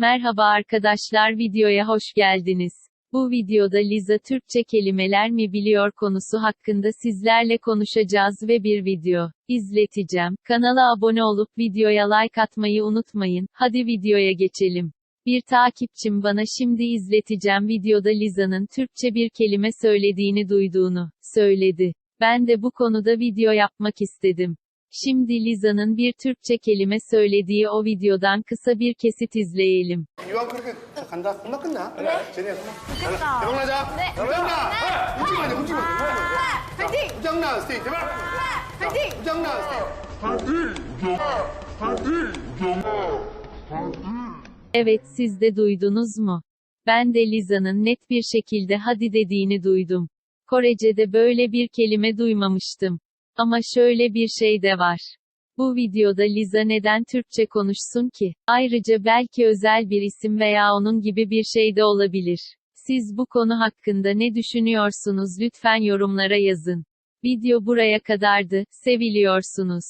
Merhaba arkadaşlar videoya hoş geldiniz. Bu videoda Liza Türkçe kelimeler mi biliyor konusu hakkında sizlerle konuşacağız ve bir video izleteceğim. Kanala abone olup videoya like atmayı unutmayın. Hadi videoya geçelim. Bir takipçim bana şimdi izleteceğim videoda Liza'nın Türkçe bir kelime söylediğini duyduğunu söyledi. Ben de bu konuda video yapmak istedim. Şimdi Liza'nın bir Türkçe kelime söylediği o videodan kısa bir kesit izleyelim. 이왕 그렇게 간다. 금방 끝나. 쟤네 됐다. 대박나자. 네. 대박나. 웃지 마, 웃지 마. 파이팅! 우장나 스테이 제발. 파이팅! 우장나 스테이. Evet siz de duydunuz mu? Ben de Liza'nın net bir şekilde hadi dediğini duydum. Korece'de böyle bir kelime duymamıştım. Ama şöyle bir şey de var. Bu videoda Liza neden Türkçe konuşsun ki? Ayrıca belki özel bir isim veya onun gibi bir şey de olabilir. Siz bu konu hakkında ne düşünüyorsunuz lütfen yorumlara yazın. Video buraya kadardı, seviliyorsunuz.